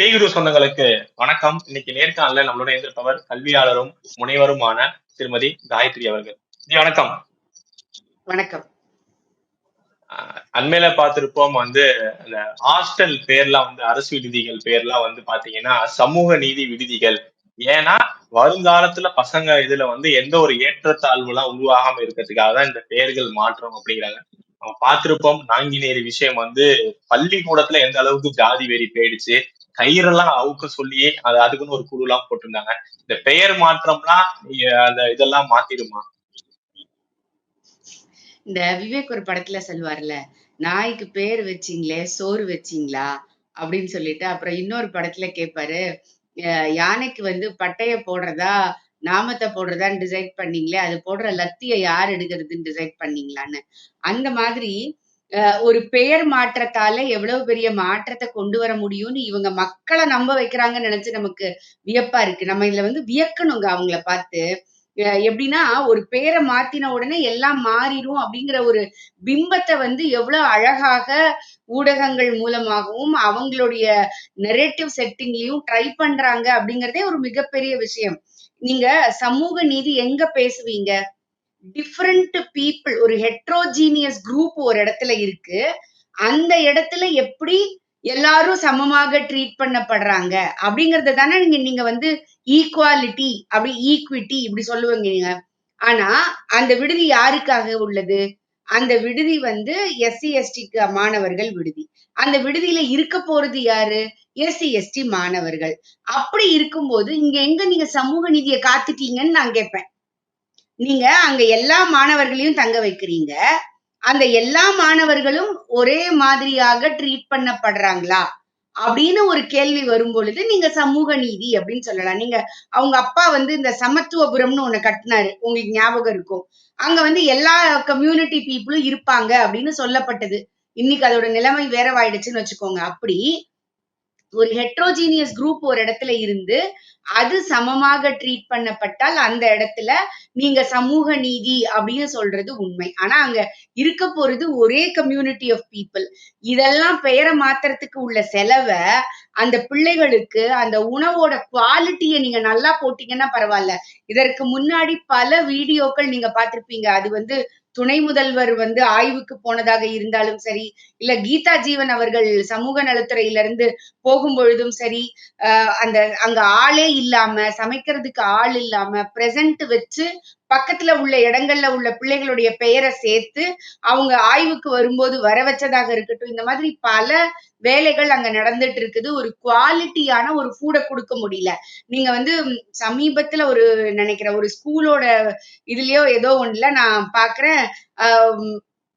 பேகுரு சொந்தங்களுக்கு வணக்கம். இன்னைக்கு நேர்காணல நம்மளோட இருந்திருப்பவர் கல்வியாளரும் முனைவருமான திருமதி காயத்ரி அவர்கள். வணக்கம். வணக்கம். அண்மையில பார்த்திருப்போம் வந்து அந்த ஹாஸ்டல் பேர்லாம் வந்து அரசு விடுதிகள் பேர்லாம் வந்து பாத்தீங்கன்னா சமூக நீதி விடுதிகள். ஏன்னா வருங்காலத்துல பசங்க இதுல வந்து எந்த ஒரு ஏற்றத்தாழ்வுலாம் உருவாகாம இருக்கிறதுக்காக தான் இந்த பெயர்கள் மாற்றம் அப்படிங்கிறாங்க. நம்ம பார்த்திருப்போம் நாங்கினேரி விஷயம் வந்து பள்ளிக்கூடத்துல எந்த அளவுக்கு ஜாதி வெறி போயிடுச்சு. கயிறெல்லாம் அவுக்க சொல்லி அது அதுக்குன்னு ஒரு குழு எல்லாம் போட்டிருந்தாங்க. இந்த பெயர் மாற்றம்லாம் அந்த இதெல்லாம் மாத்திடுமா? இந்த விவேக் ஒரு படத்துல சொல்லுவார்ல நாய்க்கு பேர் வச்சீங்களே சோறு வச்சீங்களா? அப்படின்னு சொல்லிட்டு அப்புறம் இன்னொரு படத்துல கேட்பாரு அஹ் யானைக்கு வந்து பட்டைய போடுறதா நாமத்தை போடுறதான்னு டிசைட் பண்ணீங்களே அது போடுற லத்திய யார் எடுக்கிறதுன்னு டிசைட் பண்ணீங்களான்னு? அந்த மாதிரி அஹ் ஒரு பெயர் மாற்றத்தால எவ்வளவு பெரிய மாற்றத்தை கொண்டு வர முடியும்னு இவங்க மக்களை நம்ப வைக்கிறாங்கன்னு நினைச்சு நமக்கு வியப்பா இருக்கு. நம்ம இதுல வந்து வியக்கணுங்க அவங்கள பார்த்து. எப்படின்னா ஒரு பேரை மாத்தின உடனே எல்லாம் மாறிடும் அப்படிங்கிற ஒரு பிம்பத்தை வந்து எவ்வளவு அழகாக ஊடகங்கள் மூலமாகவும் அவங்களுடைய நெரேட்டிவ் செட்டிங்லயும் ட்ரை பண்றாங்க அப்படிங்கறதே ஒரு மிகப்பெரிய விஷயம். நீங்க சமூக நீதி எங்க பேசுவீங்க? டிஃப்ரெண்ட் பீப்புள் ஒரு ஹெட்ரோஜீனியஸ் குரூப் ஒரு இடத்துல இருக்கு. அந்த இடத்துல எப்படி எல்லாரும் சமமாக ட்ரீட் பண்ணப்படுறாங்க? அப்படிங்கறத தானே நீங்க நீங்க வந்து ஈக்குவாலிட்டி அப்படி ஈக்விட்டி இப்படி சொல்லுவீங்க. நீங்க ஆனா அந்த விடுதி யாருக்காக உள்ளது? அந்த விடுதி வந்து எஸ்சி எஸ்டிக்கு மாணவர்கள் விடுதி. அந்த விடுதியில இருக்க போறது யாரு? எஸ்சி எஸ்டி மாணவர்கள். அப்படி இருக்கும்போது இங்க எங்க நீங்க சமூக நீதியை காத்துட்டீங்கன்னு நான் கேட்பேன். நீங்க அங்க எல்லா மாணவர்களையும் தங்க வைக்கிறீங்க. அந்த எல்லா மாணவர்களும் ஒரே மாதிரியாக ட்ரீட் பண்ணப்படுறாங்களா? அப்படின்னு ஒரு கேள்வி வரும் பொழுது நீங்க சமூக நீதி அப்படின்னு சொல்லலாம். நீங்க அவங்க அப்பா வந்து இந்த சமத்துவபுரம்னு ஒண்ணு கட்டினாரு. உங்களுக்கு ஞாபகம் இருக்கும். அங்க வந்து எல்லா கம்யூனிட்டி பீப்புளும் இருப்பாங்க அப்படின்னு சொல்லப்பட்டது. இன்னைக்கு அதோட நிலைமை வேறவாயிடுச்சுன்னு வச்சுக்கோங்க. அப்படி ஒரு ஹெட்ரோஜீனியஸ் குரூப் ஒரு இடத்துல இருந்து அது சமமாக ட்ரீட் பண்ணப்பட்டால் அந்த இடத்துல நீங்க சமூக நீதி அப்படின்னு சொல்றது உண்மை. ஆனா அங்க இருக்க போறது ஒரே கம்யூனிட்டி ஆஃப் பீப்புள் இதெல்லாம் பெயரை மாத்துறதுக்கு உள்ள செலவை அந்த பிள்ளைகளுக்கு அந்த உணவோட குவாலிட்டியை நீங்க நல்லா போட்டீங்கன்னா பரவாயில்ல. இதற்கு முன்னாடி பல வீடியோக்கள் நீங்க பார்த்திருப்பீங்க. அது வந்து துணை முதல்வர் வந்து ஆய்வுக்கு போனதாக இருந்தாலும் சரி இல்ல கீதா ஜீவன் அவர்கள் சமூக நலத்துறையில இருந்து போகும் பொழுதும் சரி அந்த அங்க ஆளே இல்லாம சமைக்கிறதுக்கு ஆள் இல்லாம பிரசன்ட் வச்சு பக்கத்துல உள்ள இடங்கள்ல உள்ள பிள்ளைகளுடைய பெயரை சேர்த்து அவங்க ஆய்வுக்கு வரும்போது வர வச்சதாக இருக்கட்டும். இந்த மாதிரி பல வேலைகள் அங்க நடந்துட்டு இருக்குது. ஒரு குவாலிட்டியான ஒரு ஃபுட கொடுக்க முடியல. நீங்க வந்து சமீபத்துல ஒரு நினைக்கிறேன் ஒரு ஸ்கூலோட இதுலயோ ஏதோ ஒண்ணுல நான் பாக்குறேன்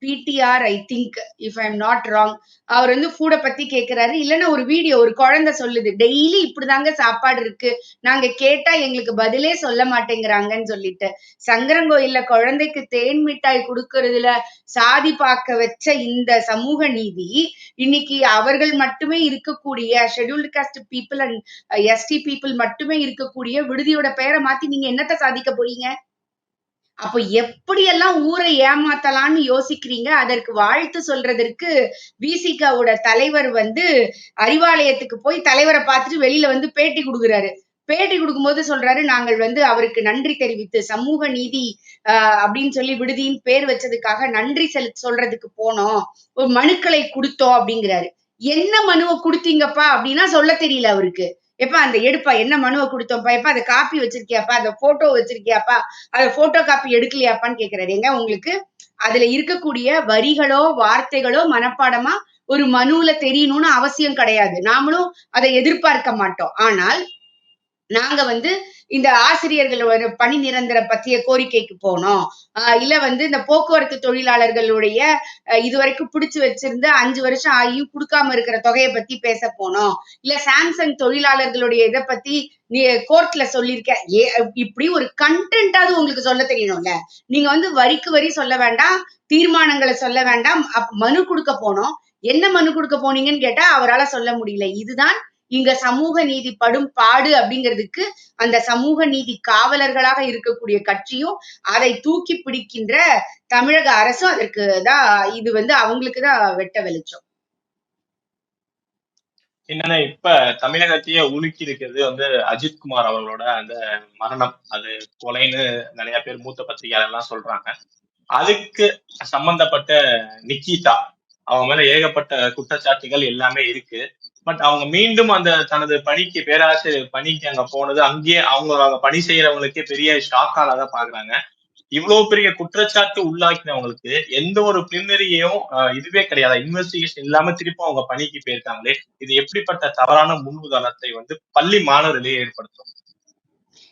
PTR I think if I am not wrong அவர் வந்து ஃபுட பத்தி கேக்குறாரு. இல்லைன்னா ஒரு வீடியோ ஒரு குழந்தை சொல்லுது டெய்லி இப்படிதாங்க சாப்பாடு இருக்கு. நாங்க கேட்டா எங்களுக்கு பதிலே சொல்ல மாட்டேங்கிறாங்கன்னு சொல்லிட்டு. சங்கரங்கோயில்ல குழந்தைக்கு தேன் மிட்டாய் கொடுக்கறதுல சாதி பார்க்க வச்ச இந்த சமூக நீதி இன்னைக்கு அவர்கள் மட்டுமே இருக்கக்கூடிய scheduled caste people and ST people மட்டுமே இருக்கக்கூடிய விடுதியோட பெயரை மாத்தி நீங்க என்னத்த சாதிக்க போறீங்க? அப்ப எப்படியெல்லாம் ஊரை ஏமாத்தலாம்னு யோசிக்கிறீங்க? அதற்கு வாழ்த்து சொல்றதற்கு விசிகாவோட தலைவர் வந்து அறிவாலயத்துக்கு போய் தலைவரை பார்த்துட்டு வெளியில வந்து பேட்டி கொடுக்குறாரு. பேட்டி கொடுக்கும்போது சொல்றாரு நாங்கள் வந்து அவருக்கு நன்றி தெரிவித்து சமூக நீதி ஆஹ் அப்படின்னு சொல்லி விடுதியின் பேர் வச்சதுக்காக நன்றி செலு சொல்றதுக்கு போனோம். ஒரு மனுக்களை கொடுத்தோம் அப்படிங்கிறாரு. என்ன மனுவை கொடுத்தீங்கப்பா? அப்படின்னா சொல்ல தெரியல அவருக்கு. எப்ப அந்த எடுப்பா என்ன மனுவை கொடுத்தோம்ப்பா? எப்ப அதை காப்பி வச்சிருக்கியாப்பா? அந்த போட்டோ வச்சிருக்கியாப்பா? அதை போட்டோ காப்பி எடுக்கலையாப்பான்னு கேக்குறாரு. எங்க உங்களுக்கு அதுல இருக்கக்கூடிய வரிகளோ வார்த்தைகளோ மனப்பாடமா ஒரு மனுவுல தெரியணும்னு அவசியம் கிடையாது. நாமளும் அதை எதிர்பார்க்க மாட்டோம். ஆனால் நாங்க வந்து இந்த ஆசிரியர்கள் பணி நிரந்தர பத்திய கோரிக்கைக்கு போனோம். ஆஹ் இல்ல வந்து இந்த போக்குவரத்து தொழிலாளர்களுடைய இதுவரைக்கும் பிடிச்சு வச்சிருந்த அஞ்சு வருஷம் ஆகியும் கொடுக்காம இருக்கிற தொகையை பத்தி பேச போனோம். இல்ல சாம்சங் தொழிலாளர்களுடைய இதை பத்தி நீ கோர்ட்ல சொல்லியிருக்க. ஏ இப்படி ஒரு கண்டென்ட்டாவது உங்களுக்கு சொல்ல தெரியணும்ல. நீங்க வந்து வரிக்கு வரி சொல்ல வேண்டாம் தீர்மானங்களை சொல்ல வேண்டாம் மனு கொடுக்க போனோம். என்ன மனு கொடுக்க போனீங்கன்னு கேட்டா அவரால் சொல்ல முடியல. இதுதான் இங்க சமூக நீதி படும் பாடு அப்படிங்கிறதுக்கு அந்த சமூக நீதி காவலர்களாக இருக்கக்கூடிய கட்சியும் அதை தூக்கி பிடிக்கின்ற தமிழக அரசும் அதற்கு தான் இது வந்து அவங்களுக்கு தான் வெட்ட வெளிச்சம். என்னன்னா இப்ப தமிழகத்தையே உலுக்கி இருக்கிறது வந்து அஜித் குமார் அவர்களோட அந்த மரணம். அது கொலைன்னு நிறைய பேர் மூத்த பத்திரிகையாளர் எல்லாம் சொல்றாங்க. அதுக்கு சம்பந்தப்பட்ட நிக்கிதா அவங்க மேல ஏகப்பட்ட குற்றச்சாட்டுகள் எல்லாமே இருக்கு. பட் அவங்க மீண்டும் அந்த தனது பணிக்கு பேராசிரியர் பணிக்கு அங்க போனது அங்கேயே அவங்க அவங்க பணி செய்யறவங்களுக்கே பெரிய ஷாக்காலதான் பாக்குறாங்க. இவ்வளவு பெரிய குற்றச்சாட்டு உள்ளாக்கினவங்களுக்கு எந்த ஒரு பின்னணியும் இதுவே கிடையாது. இன்வெஸ்டிகேஷன் இல்லாம திருப்பி அவங்க பணிக்கு போயிருக்காங்களே. இது எப்படிப்பட்ட தவறான முன்னுதாரணத்தை வந்து பள்ளி மாணவர்களே ஏற்படுத்தும்.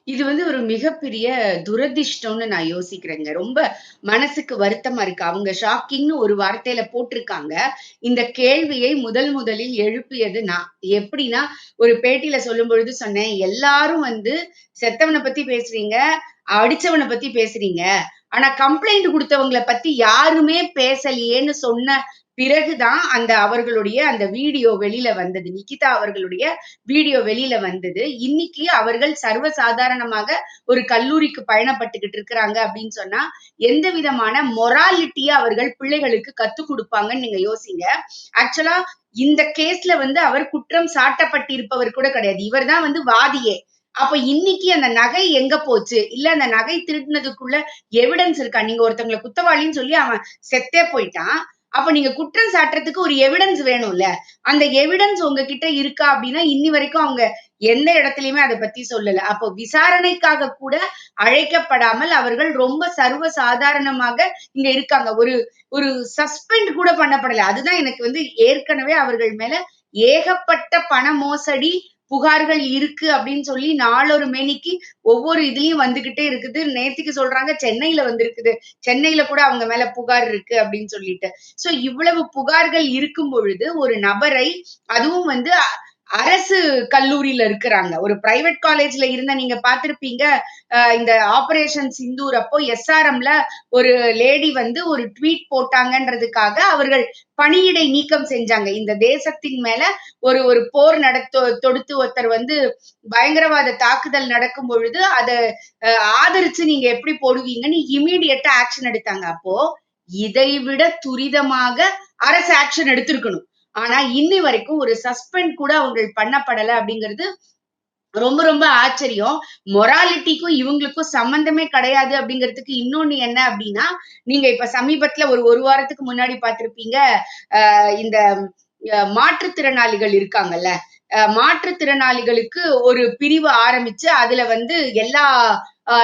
இது வந்து ஒரு மிகப்பெரிய துரதிர்ஷ்டம்னு நான் யோசிக்கிறேங்க. ரொம்ப மனசுக்கு வருத்தமா இருக்கு. அவங்க ஷாக்கிங்னு ஒரு வார்த்தையில போட்டிருக்காங்க. இந்த கேள்வியை முதல் முதலில் எழுப்பியது நான். எப்படின்னா ஒரு பேட்டியில சொல்லும் பொழுது சொன்னேன் எல்லாரும் வந்து செத்தவனை பத்தி பேசுறீங்க அடிச்சவனை பத்தி பேசுறீங்க. ஆனா கம்ப்ளைண்ட் கொடுத்தவங்களை பத்தி யாருமே பேசலையேன்னு சொன்ன பிறகுதான் அந்த அவர்களுடைய அந்த வீடியோ வெளியில வந்தது. நிகிதா அவர்களுடைய வீடியோ வெளியில வந்தது. இன்னைக்கு அவர்கள் சர்வ சாதாரணமாக ஒரு கல்லூரிக்கு பயணப்பட்டுக்கிட்டு இருக்கிறாங்க அப்படின்னு சொன்னா எந்த விதமான மொராலிட்டியா அவர்கள் பிள்ளைகளுக்கு கத்து கொடுப்பாங்கன்னு நீங்க யோசிங்க. ஆக்சுவலா இந்த கேஸ்ல வந்து அவர் குற்றம் சாட்டப்பட்டிருப்பவர் கூட கிடையாது. இவர் தான் வந்து வாதியே. அப்ப இன்னைக்கு அந்த நகை எங்க போச்சு? இல்ல அந்த நகை திருடினதுக்குள்ள எவிடன்ஸ் இருக்கா? நீங்க ஒருத்தவங்களை குத்தவாளின்னு சொல்லி அவன் செத்தே போயிட்டான். அப்ப நீங்க குற்றம் சாட்டுறதுக்கு ஒரு எவிடன்ஸ் வேணும்ல. அந்த எவிடன்ஸ் உங்ககிட்ட இருக்கா அப்படின்னா இன்னி வரைக்கும் அவங்க எந்த இடத்துலயுமே அதை பத்தி சொல்லல. அப்போ விசாரணைக்காக கூட அழைக்கப்படாமல் அவர்கள் ரொம்ப சர்வ சாதாரணமாக இங்க இருக்காங்க. ஒரு ஒரு சஸ்பெண்ட் கூட பண்ணப்படல. அதுதான் எனக்கு வந்து ஏற்கனவே அவர்கள் மேல ஏகப்பட்ட பண மோசடி புகார்கள் இருக்கு அப்படின்னு சொல்லி நாளொரு மேனிக்கு ஒவ்வொரு இதுலயும் வந்துகிட்டே இருக்குது. நேத்திக்கு சொல்றாங்க சென்னையில வந்திருக்குது. சென்னையில கூட அவங்க மேல புகார் இருக்கு அப்படின்னு சொல்லிட்டு. சோ இவ்வளவு புகார்கள் இருக்கும் பொழுது ஒரு நபரை அதுவும் வந்து அரசு கல்லூரியில இருக்கிறாங்க. ஒரு பிரைவேட் காலேஜ்ல இருந்த நீங்க பாத்திருப்பீங்க இந்த ஆபரேஷன் சிந்தூர் அப்போ எஸ்ஆர்எம்ல ஒரு லேடி வந்து ஒரு ட்வீட் போட்டாங்கன்றதுக்காக அவர்கள் பணியிடை நீக்கம் செஞ்சாங்க. இந்த தேசத்தின் மேல ஒரு ஒரு போர் நடத்த தொடுத்து ஒருத்தர் வந்து பயங்கரவாத தாக்குதல் நடக்கும் பொழுது அதை ஆதரிச்சு நீங்க எப்படி போடுவீங்கன்னு இமீடியட்டா ஆக்ஷன் எடுத்தாங்க. அப்போ இதை விட துரிதமாக அரசு ஆக்ஷன் எடுத்திருக்கணும். ஆனா இன்னி வரைக்கும் ஒரு சஸ்பெண்ட் கூட அவங்க பண்ணப்படல அப்படிங்கிறது ரொம்ப ரொம்ப ஆச்சரியம். மொராலிட்டிக்கும் இவங்களுக்கும் சம்பந்தமே கிடையாது அப்படிங்கிறதுக்கு இன்னொன்னு என்ன அப்படின்னா நீங்க இப்ப சமீபத்துல ஒரு ஒரு வாரத்துக்கு முன்னாடி பார்த்திருப்பீங்க இந்த மாற்றுத்திறனாளிகள் இருக்காங்கல்ல மாற்றுத்திறனாளிகளுக்கு ஒரு பிரிவு ஆரம்பிச்சு அதுல வந்து எல்லா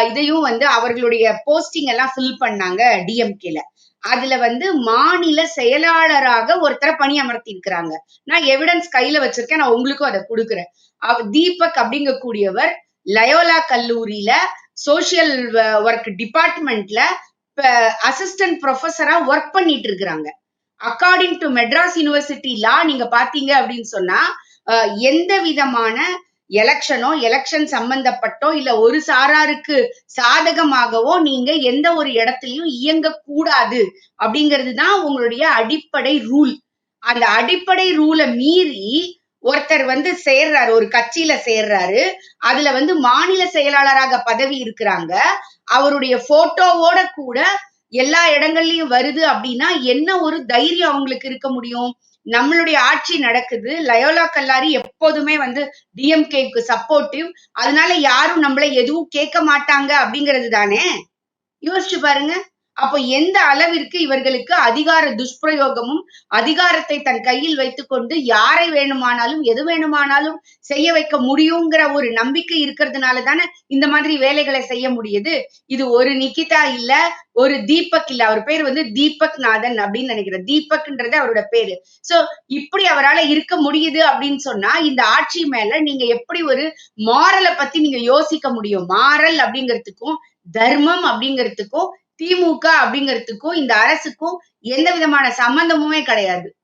இதையும் வந்து அவர்களுடைய போஸ்டிங் எல்லாம் ஃபில் பண்ணாங்க டிஎம்கேல அதுல வந்து மாநில செயலாளராக ஒருத்தரை பணி அமர்த்தி இருக்கிறாங்க நான் எவிடன்ஸ் கையில வச்சிருக்கேன் நான் உங்களுக்கும் அதை கொடுக்குறேன். தீபக் அப்படிங்கக்கூடியவர் லயோலா கல்லூரியில சோசியல் ஒர்க் டிபார்ட்மெண்ட்ல அசிஸ்டன்ட் ப்ரொஃபஸரா ஒர்க் பண்ணிட்டு இருக்கிறாங்க அக்கார்டிங் டு மெட்ராஸ் யூனிவர்சிட்டி லா நீங்க பாத்தீங்க அப்படின்னு சொன்னா எந்த விதமான எலெக்ஷனோ எலெக்ஷன் சம்பந்தப்பட்டோ இல்ல ஒரு சாராருக்கு சாதகமாகவோ நீங்க எந்த ஒரு இடத்துலயும் இயங்க கூடாது அப்படிங்கிறது தான் உங்களுடைய அடிப்படை ரூல். அந்த அடிப்படை ரூலை மீறி ஒருத்தர் வந்து சேர்றாரு ஒரு கட்சியில சேர்றாரு அதுல வந்து மாநில செயலாளராக பதவி இருக்கிறாங்க அவருடைய போட்டோவோட கூட எல்லா இடங்கள்லயும் வருது அப்படின்னா என்ன ஒரு தைரியம் அவங்களுக்கு இருக்க முடியும்? நம்மளுடைய ஆட்சி நடக்குது. லயோலா கல்லாரி எப்போதுமே வந்து டிஎம்கேக்கு சப்போர்ட்டிவ் அதனால யாரும் நம்மள எதுவும் கேட்க மாட்டாங்க அப்படிங்கிறது தானே? யோசிச்சு பாருங்க. அப்போ எந்த அளவிற்கு இவர்களுக்கு அதிகார துஷ்பிரயோகமும் அதிகாரத்தை தன் கையில் வைத்துக்கொண்டு யாரை வேணுமானாலும் எது வேணுமானாலும் செய்ய வைக்க முடியுங்கிற ஒரு நம்பிக்கை இருக்கிறதுனால தானே இந்த மாதிரி வேலைகளை செய்ய முடியுது. இது ஒரு நிக்கிதா இல்ல ஒரு தீபக் இல்ல. அவர் பேர் வந்து தீபக் நாதன் அப்படின்னு நினைக்கிறேன். தீபக்ன்றது அவரோட பேரு. சோ இப்படி அவரால் இருக்க முடியுது அப்படின்னு சொன்னா இந்த ஆட்சி மேல நீங்க எப்படி ஒரு மாரலை பத்தி நீங்க யோசிக்க முடியும்? மாரல் அப்படிங்கிறதுக்கும் தர்மம் அப்படிங்கிறதுக்கும் திமுக அப்படிங்கிறதுக்கும் இந்த அரசுக்கும் எந்த விதமான சம்பந்தமுமே கிடையாது.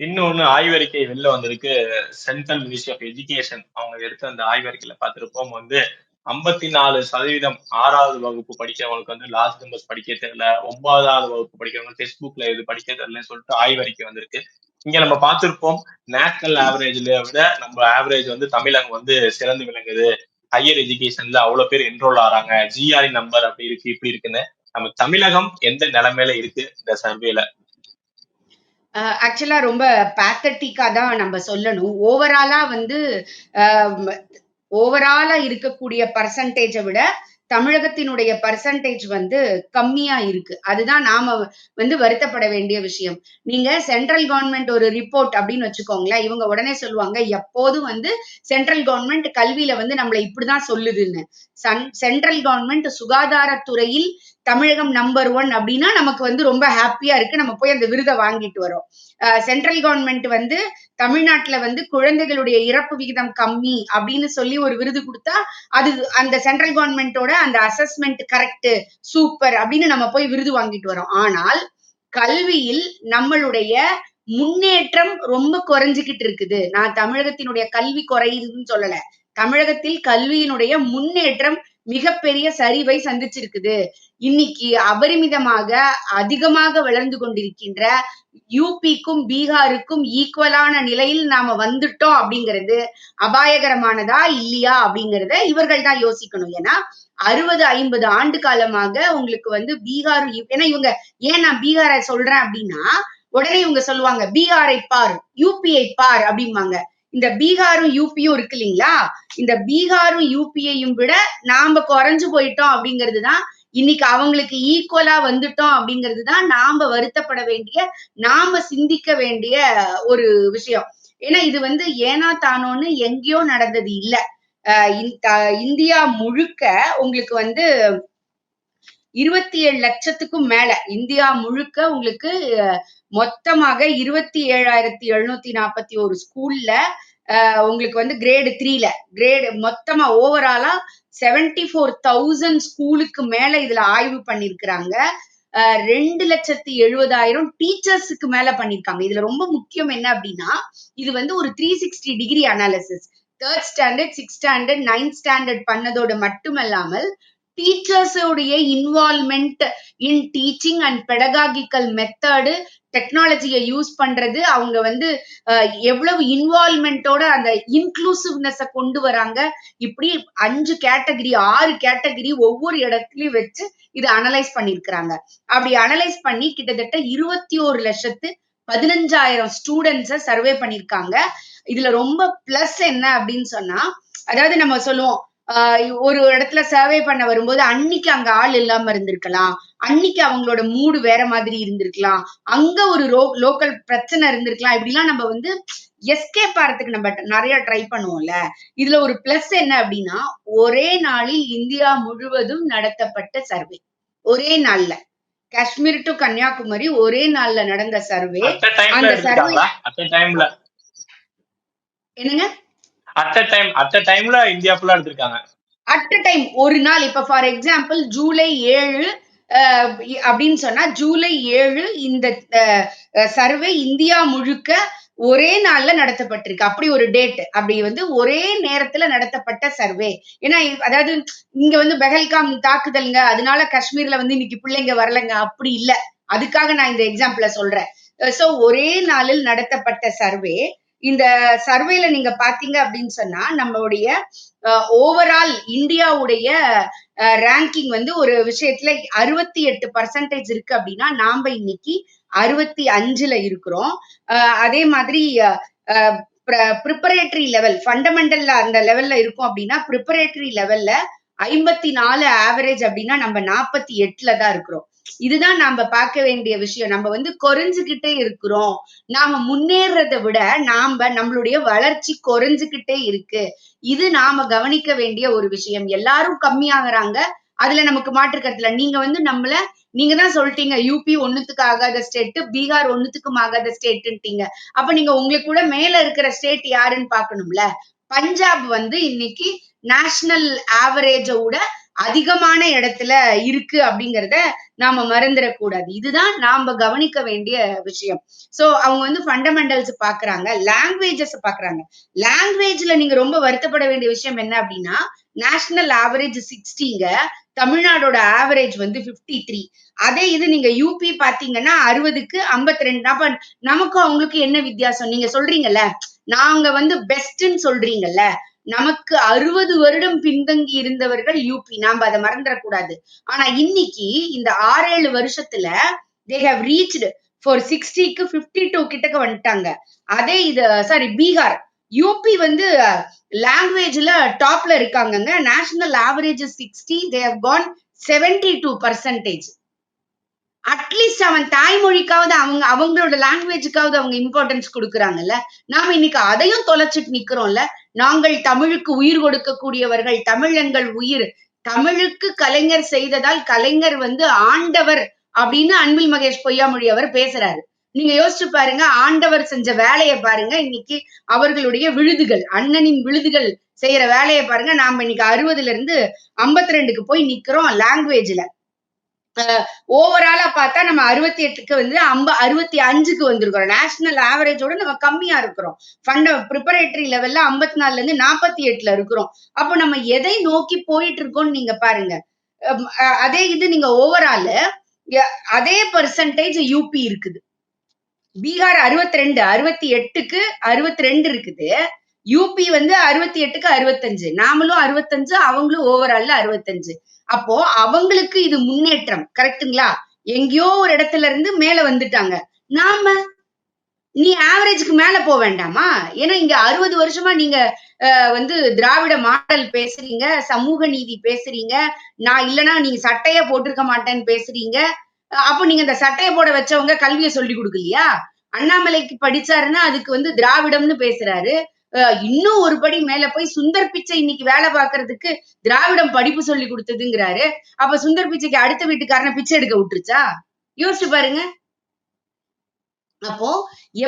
இன்னொன்னு ஆய்வறிக்கை வெளில வந்திருக்கு. சென்ட்ரல் மினிஸ்ட்ரி ஆஃப் எஜுகேஷன் அவங்க எடுத்த அந்த ஆய்வறிக்கையில பார்த்திருப்போம். வந்து ஐம்பத்தி நாலு சதவீதம் ஆறாவது வகுப்பு படிக்கிறவங்களுக்கு வந்து லாஸ்ட் நம்பர்ஸ் படிக்க தெரியல. ஒன்பதாவது வகுப்பு படிக்கிறவங்க டெக்ஸ்ட் புக்ல இது படிக்க தெரியலன்னு சொல்லிட்டு ஆய்வறிக்கை வந்திருக்கு. இங்க நம்ம பார்த்திருப்போம் நேஷனல் ஆவரேஜ்ல விட நம்ம ஆவரேஜ் வந்து தமிழகம் வந்து சிறந்து விளங்குது. ஹையர் எஜுகேஷன்ல அவ்வளவு பேர் என்ரோல் ஆறாங்க. ஜிஆர்இ நம்பர் அப்படி இருக்கு இப்படி இருக்குன்னு நம்ம தமிழகம் எந்த நிலைமையில இருக்கு இந்த சர்வேல ஆக்சுவலா ரொம்ப பேத்தட்டிக்கா தான் நம்ம சொல்லணும். ஓவராலா வந்து ஓவராலா இருக்கக்கூடிய பர்சன்டேஜை விட தமிழகத்தினுடைய பர்சன்டேஜ் வந்து கம்மியா இருக்கு. அதுதான் நாம வந்து வருத்தப்பட வேண்டிய விஷயம். நீங்க சென்ட்ரல் கவர்மெண்ட் ஒரு ரிப்போர்ட் அப்படின்னு வச்சுக்கோங்களேன் இவங்க உடனே சொல்லுவாங்க எப்போதும் வந்து சென்ட்ரல் கவர்மெண்ட் கல்வியில வந்து நம்மளை இப்படிதான் சொல்லுதுன்னு. சென்ட்ரல் கவர்மெண்ட் சுகாதாரத்துறையில் தமிழகம் நம்பர் ஒன் அப்படின்னா நமக்கு வந்து ரொம்ப ஹாப்பியா இருக்கு. நம்ம போய் அந்த விருதை வாங்கிட்டு வரோம். சென்ட்ரல் கவர்மெண்ட் வந்து தமிழ்நாட்டுல வந்து குழந்தைகளுடைய இறப்பு விகிதம் கம்மி அப்படின்னு சொல்லி ஒரு விருது கொடுத்தா அது அந்த சென்ட்ரல் கவர்மெண்டோட அந்த அசஸ்மெண்ட் கரெக்ட் சூப்பர் அப்படின்னு நம்ம போய் விருது வாங்கிட்டு வரோம். ஆனால் கல்வியில் நம்மளுடைய முன்னேற்றம் ரொம்ப குறைஞ்சுகிட்டு இருக்குது. நான் தமிழகத்தினுடைய கல்வி குறையுதுன்னு சொல்லல. தமிழகத்தில் கல்வியினுடைய முன்னேற்றம் மிகப்பெரிய சரிவை சந்திச்சிருக்குது. இன்னைக்கு அபரிமிதமாக அதிகமாக வளர்ந்து கொண்டிருக்கின்ற யூபிக்கும் பீகாருக்கும் ஈக்குவலான நிலையில் நாம வந்துட்டோம் அப்படிங்கிறது அபாயகரமானதா இல்லையா அப்படிங்கிறத இவர்கள் தான் யோசிக்கணும். ஏன்னா அறுபது ஐம்பது ஆண்டு காலமாக உங்களுக்கு வந்து பீகார் ஏன்னா இவங்க ஏன் நான் பீகாரை சொல்றேன் அப்படின்னா உடனே இவங்க சொல்லுவாங்க பீகாரை பார் யூபிஐ பார் அப்படிம்பாங்க. இந்த பீகாரும் யூபியும் இருக்கு இல்லைங்களா? இந்த பீகாரும் யூபியையும் விட நாம குறைஞ்சு போயிட்டோம் அப்படிங்கிறது தான் இன்னைக்கு அவங்களுக்கு ஈக்குவலா வந்துட்டோம் அப்படிங்கிறது தான் நாம வருத்தப்பட வேண்டிய நாம சிந்திக்க வேண்டிய ஒரு விஷயம். ஏன்னா இது வந்து ஏனா தானோன்னு எங்கேயோ நடந்தது இல்ல. இந்தியா முழுக்க உங்களுக்கு வந்து இருபத்தி ஏழு லட்சத்துக்கும் மேல இந்தியா முழுக்க உங்களுக்கு மொத்தமாக இருபத்தி ஏழாயிரத்தி எழுநூத்தி நாற்பத்தி ஒரு ஸ்கூல்ல உங்களுக்கு வந்து கிரேடு த்ரீல கிரேடு மொத்தமா ஓவராலா செவன்டி ஃபோர் தௌசண்ட் ஸ்கூலுக்கு மேல இதுல ஆய்வு பண்ணிருக்கிறாங்க. ரெண்டு லட்சத்தி எழுபதாயிரம் டீச்சர்ஸுக்கு மேல பண்ணிருக்காங்க. இதுல ரொம்ப முக்கியம் என்ன அப்படின்னா இது வந்து ஒரு three sixty degree analysis third standard six standard ninth standard பண்ணதோட மட்டுமல்லாமல் டீச்சர்ஸோடைய involvement in teaching and pedagogical method டெக்னாலஜியை யூஸ் பண்றது அவங்க வந்து எவ்வளவு இன்வால்மெண்டோட அந்த இன்க்ளூசிவ்னஸ கொண்டு வராங்க. இப்படி அஞ்சு கேட்டகரி ஆறு கேட்டகரி ஒவ்வொரு இடத்துலயும் வச்சு இது அனலைஸ் பண்ணிருக்கிறாங்க அப்படி அனலைஸ் பண்ணி கிட்டத்தட்ட இருபத்தி ஒரு லட்சத்து பதினஞ்சாயிரம் ஸ்டூடெண்ட்ஸ சர்வே பண்ணிருக்காங்க இதுல ரொம்ப பிளஸ் என்ன அப்படின்னு சொன்னா அதாவது நம்ம சொல்லுவோம் ஒரு இடத்துல சர்வே பண்ண வரும்போது அன்னைக்கு அங்க ஆள் இல்லாம இருந்திருக்கலாம். அன்னைக்கு அவங்களோட மூடு வேற மாதிரி இருந்திருக்கலாம். அங்க ஒரு லோக்கல் பிரச்சனை இருந்திருக்கலாம். இப்படிலாம் நம்ம வந்து எஸ்கேப் ஆறதுக்கு நம்ம நிறைய ட்ரை பண்ணுவோம்ல. இதுல ஒரு பிளஸ் என்ன அப்படின்னா ஒரே நாளில் இந்தியா முழுவதும் நடத்தப்பட்ட சர்வே ஒரே நாள்ல. காஷ்மீர் டு கன்னியாகுமரி ஒரே நாள்ல நடந்த சர்வே அந்த சர்வே என்னங்க? At a time at a டைம்ல இந்தியா ஃபுல்லா எடுத்திருக்காங்க. அட் அ டைம் ஒரு நாள் இப்ப ஃபார் எக்ஸாம்பிள் ஜூலை ஏழு அப்படின்னு சொன்னா ஜூலை ஏழு இந்த சர்வே இந்தியா முழுக்க ஒரே நாள்ல நடத்தப்பட்டிருக்கு. அப்படி ஒரு டேட் அப்படி வந்து ஒரே நேரத்துல நடத்தப்பட்ட சர்வே ஏன்னா அதாவது இங்க வந்து பெஹல்காம் தாக்குதலுங்க. அதனால காஷ்மீர்ல வந்து இன்னைக்கு பிள்ளைங்க வரலங்க. அப்படி இல்ல. அதுக்காக நான் இந்த எக்ஸாம்பிள சொல்றேன். சோ ஒரே நாளில் நடத்தப்பட்ட சர்வே இந்த சர்வேல நீங்க பாத்தீங்க அப்படின்னு சொன்னா நம்மளுடைய ஓவரால் இந்தியாவுடைய ரேங்கிங் வந்து ஒரு விஷயத்துல அறுபத்தி எட்டு பர்சன்டேஜ் இருக்கு அப்படின்னா நாம இன்னைக்கு அறுபத்தி அஞ்சுல இருக்கிறோம். அதே மாதிரி ப்ரிப்பரேட்டரி லெவல் ஃபண்டமெண்டல்ல அந்த லெவல்ல இருக்கும் அப்படின்னா ப்ரிப்பரேட்டரி லெவல்ல ஐம்பத்தி நாலு ஆவரேஜ் அப்படின்னா நம்ம நாற்பத்தி எட்டுல தான் இருக்கிறோம். இதுதான் நாம பார்க்க வேண்டிய விஷயம். நம்ம வந்து குறைஞ்சுகிட்டே இருக்கிறோம். நாம முன்னேறதை விட நாம நம்மளுடைய வளர்ச்சி குறைஞ்சுகிட்டே இருக்கு. இது நாம கவனிக்க வேண்டிய ஒரு விஷயம். எல்லாரும் கம்மியாகிறாங்க அதுல நமக்கு மாற்றுக்கருத்துல நீங்க வந்து நம்மள நீங்க தான் சொல்லிட்டீங்க யூபி ஒண்ணுத்துக்கு ஆகாத ஸ்டேட் பீகார் ஒண்ணுத்துக்கும் ஆகாத ஸ்டேட்டுன்ட்டீங்க அப்ப நீங்க உங்களுக்கு கூட மேல இருக்கிற ஸ்டேட் யாருன்னு பாக்கணும்ல பஞ்சாப் வந்து இன்னைக்கு நேஷனல் ஆவரேஜ விட அதிகமான இடத்துல இருக்கு அப்படிங்கறத நாம மறந்துடக்கூடாது. இதுதான் நாம கவனிக்க வேண்டிய விஷயம். சோ அவங்க வந்து ஃபண்டமெண்டல்ஸ் பாக்குறாங்க லாங்குவேஜஸ் பாக்குறாங்க. லாங்குவேஜ்ல நீங்க ரொம்ப வருத்தப்பட வேண்டிய விஷயம் என்ன அப்படின்னா நேஷனல் ஆவரேஜ் சிக்ஸ்டிங்க தமிழ்நாடோட ஆவரேஜ் வந்து பிப்டி த்ரீ அதே இது நீங்க யூபி பாத்தீங்கன்னா அறுபதுக்கு ஐம்பத்தி ரெண்டு அப்ப நமக்கும் அவங்களுக்கு என்ன வித்தியாசம்? நீங்க சொல்றீங்கல்ல நாங்க வந்து பெஸ்ட்ன்னு சொல்றீங்கல்ல நமக்கு அறுபது வருடம் பின்தங்கி இருந்தவர்கள் யூபி நாம அதை மறந்துடக்கூடாது ஆனா இன்னைக்கு இந்த ஆறு ஏழு வருஷத்துல தே ஹவ் ரீச்டு ஃபார் சிக்ஸ்டிக்கு பிப்டி டூ கிட்டக்க வந்துட்டாங்க. அதே இது சாரி பீகார். யூபி வந்து லாங்குவேஜ்ல டாப்ல இருக்காங்கங்க. National average sixty they have got seventy two percentage at least அவன் தாய்மொழிக்காவது அவங்க அவங்களோட லாங்குவேஜுக்காவது அவங்க இம்பார்ட்டன்ஸ் கொடுக்குறாங்கல்ல. நாம இன்னைக்கு அதையும் தொலைச்சிட்டு நிக்கிறோம்ல. நாங்கள் தமிழுக்கு உயிர் கொடுக்கக்கூடியவர்கள் தமிழ் எங்கள் உயிர். தமிழுக்கு கலைஞர் செய்ததால் கலைஞர் வந்து ஆண்டவர் அப்படின்னு அன்பில் மகேஷ் பொய்யாமொழி அவர் பேசுறாரு. நீங்க யோசிச்சு பாருங்க ஆண்டவர் செஞ்ச வேலையை பாருங்க இன்னைக்கு அவர்களுடைய விழுதுகள் அண்ணனின் விழுதுகள் செய்யற வேலையை பாருங்க. நாம இன்னைக்கு அறுபதுல இருந்து ஐம்பத்தி ரெண்டுக்கு போய் நிக்கிறோம் லாங்குவேஜ்ல ஓவராலா பார்த்தா நம்ம அறுபத்தி எட்டுக்கு வந்து அம்ப அறுபத்தி அஞ்சுக்கு வந்திருக்கிறோம். நேஷனல் ஆவரேஜோட நம்ம கம்மியா இருக்கிறோம். ஃபண்ட ப்ரிப்பரேட்டரி லெவல்ல ஐம்பத்தி நாலுல இருந்து நாற்பத்தி எட்டுல இருக்கிறோம். அப்போ நம்ம எதை நோக்கி போயிட்டு இருக்கோம்னு நீங்க பாருங்க. அதே இது நீங்க ஓவரால அதே பர்சன்டேஜ் யூபி இருக்குது. பீகார் அறுபத்தி ரெண்டு அறுபத்தி எட்டுக்கு அறுபத்தி ரெண்டு இருக்குது. யூபி வந்து அறுபத்தி எட்டுக்கு அறுபத்தஞ்சு நாமளும் அறுபத்தஞ்சு அவங்களும் ஓவரால்ல அறுபத்தஞ்சு அப்போ அவங்களுக்கு இது முன்னேற்றம் கரெக்ட்டுங்களா எங்கேயோ ஒரு இடத்துல இருந்து மேல வந்துட்டாங்க. நாம நீ ஆவரேஜ்க்கு மேல போக வேண்டாமா? ஏன்னா இங்க அறுபது வருஷமா நீங்க வந்து திராவிட மாடல் பேசுறீங்க சமூக நீதி பேசுறீங்க நான் இல்லனா நீங்க சட்டைய போட்டிருக்க மாட்டேன்னு பேசுறீங்க. அப்போ நீங்க இந்த சட்டைய போட வச்சவங்க கல்வியை சொல்லி கொடுக்கலையா? அண்ணாமலைக்கு படிச்சாருன்னா அதுக்கு வந்து திராவிடம்னு பேசுறாரு. இன்னும் ஒரு படி மேல போய் சுந்தர் பிச்சை இன்னைக்கு வேலை பார்க்கறதுக்கு திராவிடம் படிப்பு சொல்லி கொடுத்ததுங்கிறாரு. அப்ப சுந்தர் பிச்சைக்கு அடுத்த வீட்டுக்காரனை பிச்சை எடுக்க விட்டுருச்சா? யோசிச்சு பாருங்க. அப்போ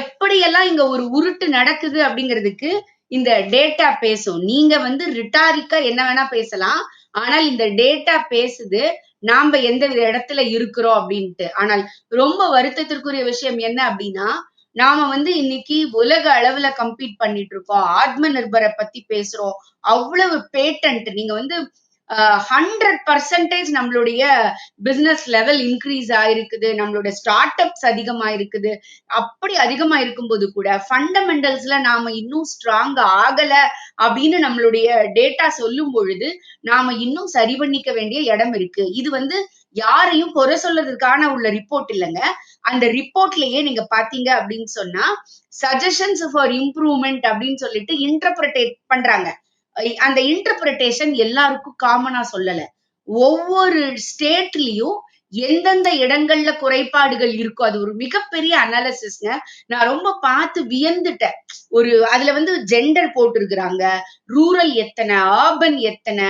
எப்படியெல்லாம் இங்க ஒரு உருட்டு நடக்குது அப்படிங்கிறதுக்கு இந்த டேட்டா பேசும். நீங்க வந்து ரிட்டாரிக்கா என்ன வேணா பேசலாம். ஆனால் இந்த டேட்டா பேசுது நாம எந்த வித இடத்துல இருக்கிறோம் அப்படின்ட்டு. ஆனால் ரொம்ப வருத்தத்திற்குரிய விஷயம் என்ன அப்படின்னா நாம வந்து இன்னைக்கு உலக அளவுல கம்பீட் பண்ணிட்டு இருக்கோம். ஆத்ம நிர்பரை பத்தி பேசுறோம். அவ்வளவு பேட்டன்ட் நீங்க வந்து ஹண்ட்ரட் பர்சன்டேஜ் நம்மளுடைய பிசினஸ் லெவல் இன்க்ரீஸ் ஆயிருக்குது நம்மளோட ஸ்டார்ட் அப்ஸ் அதிகமா இருக்குது அப்படி அதிகமா இருக்கும்போது கூட ஃபண்டமெண்டல்ஸ்ல நாம இன்னும் ஸ்ட்ராங் ஆகல அப்படின்னு நம்மளுடைய டேட்டா சொல்லும் பொழுது நாம இன்னும் சரி பண்ணிக்க வேண்டிய இடம் இருக்கு. இது வந்து யாரையும் குறை சொல்றதுக்கான உள்ள ரிப்போர்ட் இல்லைங்க. அந்த ரிப்போர்ட்லயே நீங்க பாத்தீங்க அப்படின்னு சொன்னா சஜஷன்ஸ் ஃபார் இம்ப்ரூவ்மெண்ட் அப்படின்னு சொல்லிட்டு இன்டர்பிரேட் பண்றாங்க. அந்த இன்டர்பிரிட்டேஷன் எல்லாருக்கும் காமனா சொல்லல. ஒவ்வொரு ஸ்டேட்லயும் எந்தெந்த இடங்கள்ல குறைபாடுகள் இருக்கோ அது ஒரு மிகப்பெரிய அனாலிசிஸ்ங்க நான் ரொம்ப பார்த்து வியந்துட்டேன். ஒரு அதுல வந்து ஜெண்டர் போட்டிருக்கிறாங்க. ரூரல் எத்தனை ஆர்பன் எத்தனை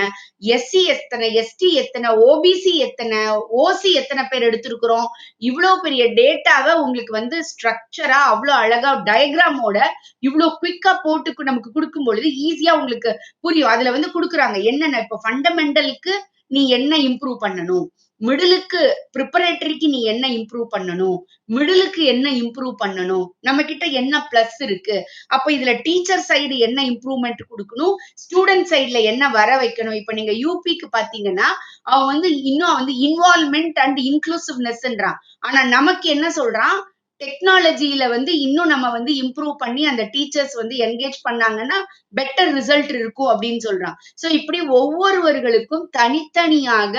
எஸ்சி எத்தனை எஸ்டி எத்தனை ஓபிசி எத்தனை ஓசி எத்தனை பேர் எடுத்திருக்கிறோம். இவ்வளவு பெரிய டேட்டாவை உங்களுக்கு வந்து ஸ்ட்ரக்சரா அவ்வளவு அழகா டயக்ராமோட இவ்வளவு குவிக்கா போட்டு நமக்கு கொடுக்கும் பொழுது ஈஸியா உங்களுக்கு புரியும். அதுல வந்து கொடுக்குறாங்க என்னென்ன? இப்ப ஃபண்டமெண்டலுக்கு நீ என்ன இம்ப்ரூவ் பண்ணணும்? மிடிலுக்கு ப்ரிப்பரேட்டரிக்கு நீ என்ன இம்ப்ரூவ் பண்ணணும்? மிடிலுக்கு என்ன இம்ப்ரூவ் பண்ணணும்? நம்ம கிட்ட என்ன பிளஸ் இருக்கு? அப்ப இதுல டீச்சர் சைடு என்ன இம்ப்ரூவ்மெண்ட் கொடுக்கணும்? ஸ்டூடெண்ட் சைடுல என்ன வர வைக்கணும்? இப்ப நீங்க யூபிக்கு பாத்தீங்கன்னா அவன் வந்து இன்னும் வந்து இன்வால்மெண்ட் அண்ட் இன்க்ளூசிவ்னஸ்ன்றான் ஆனா நமக்கு என்ன சொல்றான்? டெக்னாலஜியில வந்து இன்னும் நம்ம வந்து இம்ப்ரூவ் பண்ணி அந்த டீச்சர்ஸ் வந்து என்கேஜ் பண்ணாங்கன்னா பெட்டர் ரிசல்ட் இருக்கும் அப்படின்னு சொல்றான். சோ இப்படி ஒவ்வொருவர்களுக்கும் தனித்தனியாக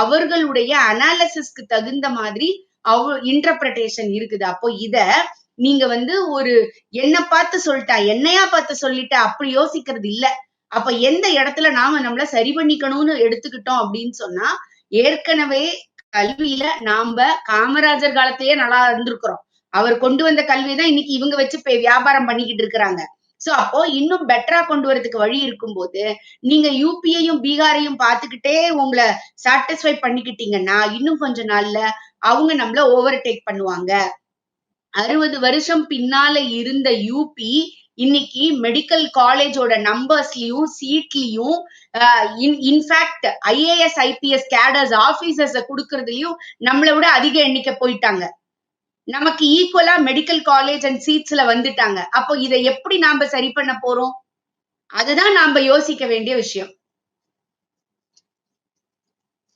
அவர்களுடைய அனாலிசிஸ்க்கு தகுந்த மாதிரி அவ இன்டர்பிரேஷன் இருக்குது. அப்போ இத நீங்க வந்து ஒரு என்ன பார்த்து சொல்லிட்டா என்னையா பார்த்து சொல்லிட்டா அப்படி யோசிக்கிறது இல்ல. அப்ப எந்த இடத்துல நாம நம்மள சரி பண்ணிக்கணும்னு எடுத்துக்கிட்டோம் அப்படின்னு சொன்னா ஏற்கனவே கல்வியில நாம காமராஜர் காலத்திலேயே நல்லா இருந்திருக்கிறோம். அவர் கொண்டு வந்த கல்வி தான் இன்னைக்கு இவங்க வச்சு வியாபாரம் பண்ணிக்கிட்டு இருக்கிறாங்க. சோ அப்போ இன்னும் பெட்டரா கொண்டு வரதுக்கு வழி இருக்கும்போது நீங்க யூபியையும் பீகாரையும் பாத்துக்கிட்டே உங்களை சாட்டிஸ்ஃபை பண்ணிக்கிட்டீங்கன்னா இன்னும் கொஞ்ச நாள்ல அவங்க நம்மள ஓவர் டேக் பண்ணுவாங்க. அறுபது வருஷம் பின்னால இருந்த யூபி இன்னைக்கு மெடிக்கல் காலேஜோட நம்பர்ஸ்லயும் சீட்லயும் in fact IAS IPS cadres officers கொடுக்கறதுலயும் நம்மளை விட அதிக எண்ணிக்கை போயிட்டாங்க. நமக்கு ஈக்குவலா மெடிக்கல் காலேஜ் அண்ட் சீட்ஸ்ல வந்துட்டாங்க. அப்போ இதை எப்படி நாம சரி பண்ண போறோம்? அதுதான் நாம யோசிக்க வேண்டிய விஷயம்.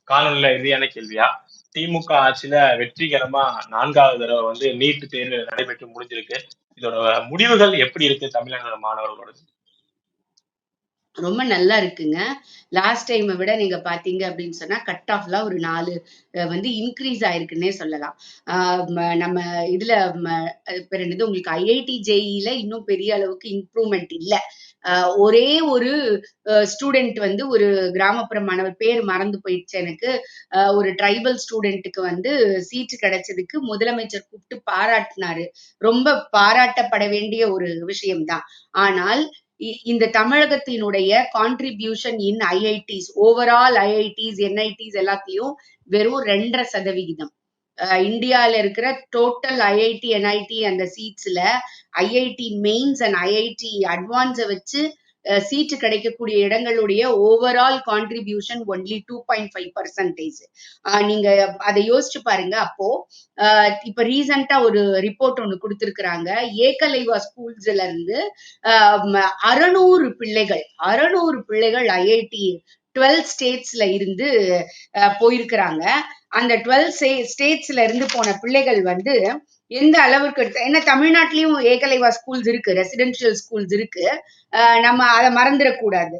காணொலியில இறுதியான கேள்வியா? திமுக ஆட்சியில வெற்றிகரமா நான்காவது தடவை வந்து நீட் தேர்வு நடைபெற்று முடிஞ்சிருக்கு. இதோட முடிவுகள் எப்படி இருக்கு தமிழக மாணவர்களோட ரொம்ப நல்லா இருக்குங்க. லாஸ்ட் டைமை விட நீங்க பாத்தீங்க அப்படின்னு சொன்னா, கட் ஆஃப்லாம் ஒரு நாலு வந்து இன்க்ரீஸ் ஆயிருக்குன்னே சொல்லலாம். நம்ம இதுல பேர் என்னது உங்களுக்கு ஐஐடி, ஜேஇல இன்னும் பெரிய அளவுக்கு இம்ப்ரூவ்மெண்ட் இல்ல. ஒரே ஒரு ஸ்டூடெண்ட் வந்து ஒரு கிராமப்புற மாணவர் பேர் மறந்து போயிடுச்சு எனக்கு. ஒரு ட்ரைபல் ஸ்டூடெண்ட்டுக்கு வந்து சீட்டு கிடைச்சதுக்கு முதலமைச்சர் கூப்பிட்டு பாராட்டுனாரு. ரொம்ப பாராட்டப்பட வேண்டிய ஒரு விஷயம் தான். ஆனால் இந்த தமிழகத்தினுடைய contribution in IITs overall IITs, NITs எல்லாத்தையும் வெறும் ரெண்டரை சதவிகிதம். இந்தியாவில் இருக்கிற டோட்டல் ஐஐடி, என்ஐடி அந்த சீட்ஸ்ல ஐஐடி மெயின்ஸ் அண்ட் ஐஐடி அட்வான்ஸை வச்சு சீட்டு கிடைக்கக்கூடிய இடங்களுடைய overall contribution only two point five percentage நீங்க அத யோசிச்சு பாருங்க. அப்போ இப்ப ரீசென்ட்டா ஒரு ரிப்போர்ட் ஒன்று குடுத்திருக்கிறாங்க. ஏகலைவா ஸ்கூல்ஸ்ல இருந்து அறநூறு பிள்ளைகள் 600 பிள்ளைகள் ஐஐடி 12 ஸ்டேட்ஸ்ல இருந்து போயிருக்கிறாங்க. அந்த டுவெல் ஸ்டேட்ஸ்ல இருந்து போன பிள்ளைகள் வந்து எந்த அளவுக்கு எடுத்து ஏன்னா தமிழ்நாட்டிலையும் ஏகலைவா ஸ்கூல்ஸ் இருக்கு. ரெசிடென்ஷியல் ஸ்கூல்ஸ் இருக்கு. நம்ம அத மறந்துடக்கூடாது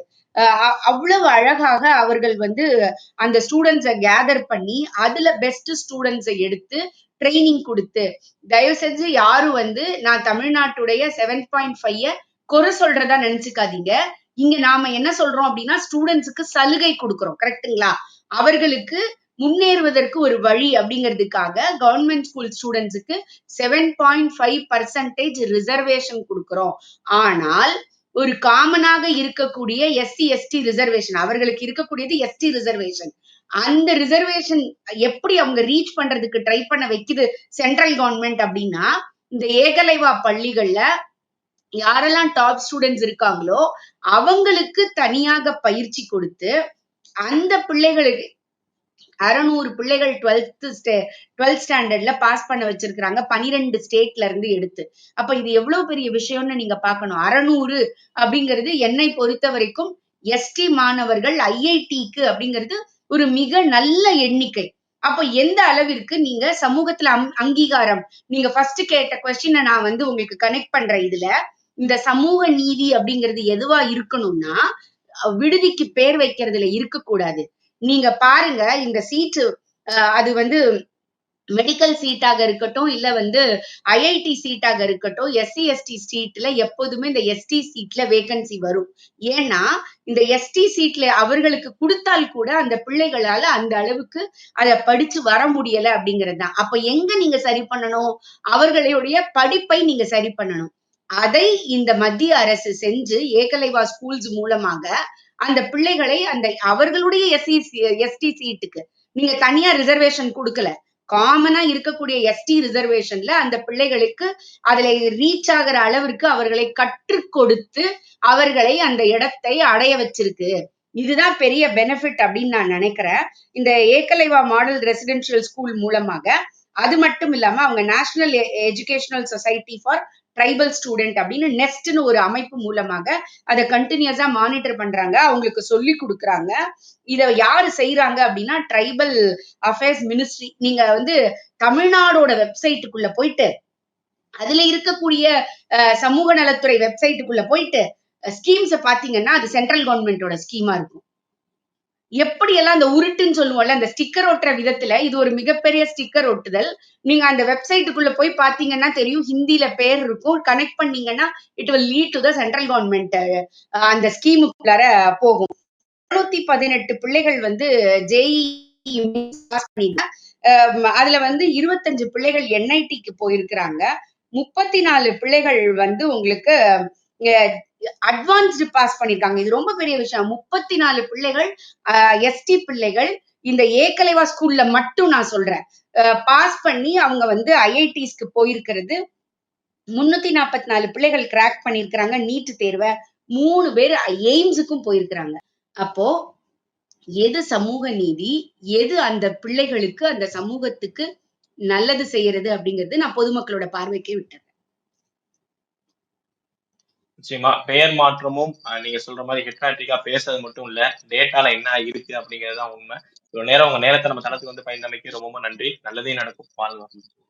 அவ்வளவு அழகாக அவர்கள் வந்து அந்த ஸ்டூடெண்ட்ஸை கேதர் பண்ணி, அதுல பெஸ்ட் ஸ்டூடெண்ட்ஸை எடுத்து ட்ரைனிங் குடுத்து, தயவு செஞ்சு யாரும் வந்து நான் தமிழ்நாட்டுடைய 7.5 குறை சொல்றதா நினைச்சுக்காதீங்க இங்க நாம என்ன சொல்றோம் அப்படின்னா ஸ்டூடெண்ட்ஸுக்கு சலுகை கொடுக்குறோம் கரெக்டுங்களா அவர்களுக்கு முன்னேறுவதற்கு ஒரு வழி அப்படிங்கிறதுக்காக கவர்மெண்ட் ஸ்கூல் ஸ்டூடண்ட்ஸ்க்கு 7.5% ரிசர்வேஷன் கொடுக்குறோம் ஆனால் ஒரு காமனாக இருக்கக்கூடிய எஸ்சி, எஸ்டி ரிசர்வேஷன் அவர்களுக்கு இருக்கக்கூடியது எஸ்டி ரிசர்வேஷன். அந்த ரிசர்வேஷன் எப்படி அவங்க ரீச் பண்றதுக்கு ட்ரை பண்ண வைக்குது சென்ட்ரல் கவர்மெண்ட் அப்படின்னா இந்த ஏகலைவா பள்ளிகள்ல யாரெல்லாம் டாப் ஸ்டூடெண்ட்ஸ் இருக்காங்களோ, அவங்களுக்கு தனியாக பயிற்சி கொடுத்து, அந்த பிள்ளைகளுக்கு 600 பிள்ளைகள் 12த் ஸ்டே 12த் ஸ்டாண்டர்ட்ல பாஸ் பண்ண வச்சிருக்கிறாங்க. 12 ஸ்டேட்ல இருந்து எடுத்து. அப்ப இது எவ்வளவு பெரிய விஷயம்னு நீங்க பாக்கணும் அறநூறு அப்படிங்கிறது என்னை பொறுத்த வரைக்கும் எஸ்டி மாணவர்கள் ஐஐடிக்கு அப்படிங்கிறது ஒரு மிக நல்ல எண்ணிக்கை. அப்ப எந்த அளவிற்கு நீங்க சமூகத்துல அங்கீகாரம் நீங்க ஃபர்ஸ்ட் கேட்ட கொஸ்டின நான் வந்து உங்களுக்கு கனெக்ட் பண்றேன் இதுல. இந்த சமூக நீதி அப்படிங்கிறது எதுவா இருக்கணும்னா, விடுதிக்கு பேர் வைக்கிறதுல இருக்கக்கூடாது. நீங்க பாருங்க இந்த சீட்டு அது வந்து மெடிக்கல் சீட்டாக இருக்கட்டும், இல்ல வந்து ஐஐடி சீட்டாக இருக்கட்டும், எஸ்சி, எஸ்டி சீட்ல எப்போதுமே இந்த எஸ்டி சீட்ல வேகன்சி வரும். ஏன்னா, இந்த எஸ்டி சீட்ல அவர்களுக்கு குடுத்தால் கூட அந்த பிள்ளைகளால அந்த அளவுக்கு அத படிச்சு வர முடியல அப்படிங்கிறது தான். அப்ப எங்க நீங்க சரி பண்ணணும்? அவர்களுடைய படிப்பை நீங்க சரி பண்ணணும். அதை இந்த மத்திய அரசு செஞ்சு ஏகலைவா ஸ்கூல்ஸ் மூலமாக அந்த பிள்ளைகளை அந்த அவர்களுடைய எஸ்சி, எஸ்டி சீட்டுக்கு நீங்க தனியா ரிசர்வேஷன் குடுக்கல. காமனா இருக்கக்கூடிய எஸ்டி ரிசர்வேஷன்ல அந்த பிள்ளைகளுக்கு அதுல ரீச் ஆகுற அளவிற்கு அவர்களை கற்றுக் கொடுத்து, அவர்களை அந்த இடத்தை அடைய வச்சிருக்கு. இதுதான் பெரிய பெனிஃபிட் அப்படின்னு நான் நினைக்கிறேன் இந்த ஏகலைவா மாடல் ரெசிடென்ஷியல் ஸ்கூல் மூலமாக அது மட்டும் இல்லாம அவங்க national educational society for tribal student அப்படின்னு நெஸ்ட்னு ஒரு அமைப்பு மூலமாக அத கண்டினியூஸா மானிட்டர் பண்றாங்க. அவங்களுக்கு சொல்லி குடுக்குறாங்க. இத யாரு செய்யறாங்க அப்படின்னா, ட்ரைபல் அஃபேர்ஸ் மினிஸ்ட்ரி. நீங்க வந்து தமிழ்நாடோட வெப்சைட்டுக்குள்ள போயிட்டு, அதுல இருக்கக்கூடிய சமூக நலத்துறை வெப்சைட்டுக்குள்ள போயிட்டு, ஸ்கீம்ஸை பார்த்தீங்கன்னா, அது சென்ட்ரல் கவர்மெண்டோட ஸ்கீமா இருக்கும். எப்படியெல்லாம் அந்த உருட்டுன்னு சொல்லுவோம்ல, அந்த ஸ்டிக்கர் ஒட்டுற விதத்துல இது ஒரு மிகப்பெரிய ஸ்டிக்கர் ஒட்டுதல். நீங்க அந்த வெப்சைட்டுக்குள்ள போய் பாத்தீங்கன்னா தெரியும். ஹிந்தில பேர் இருக்கும். கனெக்ட் பண்ணீங்கன்னா, it will lead to the central government அந்த ஸ்கீமுக்குள்ளார போகும். 218 பிள்ளைகள் வந்து ஜேஇ அதுல வந்து 25 பிள்ளைகள் என்ஐடிக்கு போயிருக்கிறாங்க. 34 பிள்ளைகள் வந்து உங்களுக்கு அட்வான்ஸ்டு பாஸ் பண்ணிருக்காங்க இது ரொம்ப பெரிய விஷயம். 34 பிள்ளைகள் எஸ்டி பிள்ளைகள் இந்த ஏகலைவா ஸ்கூல்ல மட்டும் நான் சொல்றேன். பாஸ் பண்ணி அவங்க வந்து ஐஐடிஸ்க்கு போயிருக்கிறது. 344 பிள்ளைகள் கிராக் பண்ணியிருக்கிறாங்க நீட்டு தேர்வ. 3 பேர் எய்ம்ஸுக்கும் போயிருக்கிறாங்க. அப்போ எது சமூக நீதி? எது அந்த பிள்ளைகளுக்கு, அந்த சமூகத்துக்கு நல்லது செய்யறது அப்படிங்கிறது நான் பொதுமக்களோட பார்வைக்கே விட்டேன் நிச்சயமா. பெயர் மாற்றமும் நீங்க சொல்ற மாதிரி ஹெட்ராட்டிக்கா பேசுறது மட்டும் இல்ல. டேட்டால என்ன இருக்கு அப்படிங்கறதுதான் உண்மை. இவ்வளவு நேரம் உங்க நேரத்தை நம்ம தளத்துக்கு வந்து பயந்தமைக்கு ரொம்ப நன்றி. நல்லதே நடக்கும். வாழ்வாங்க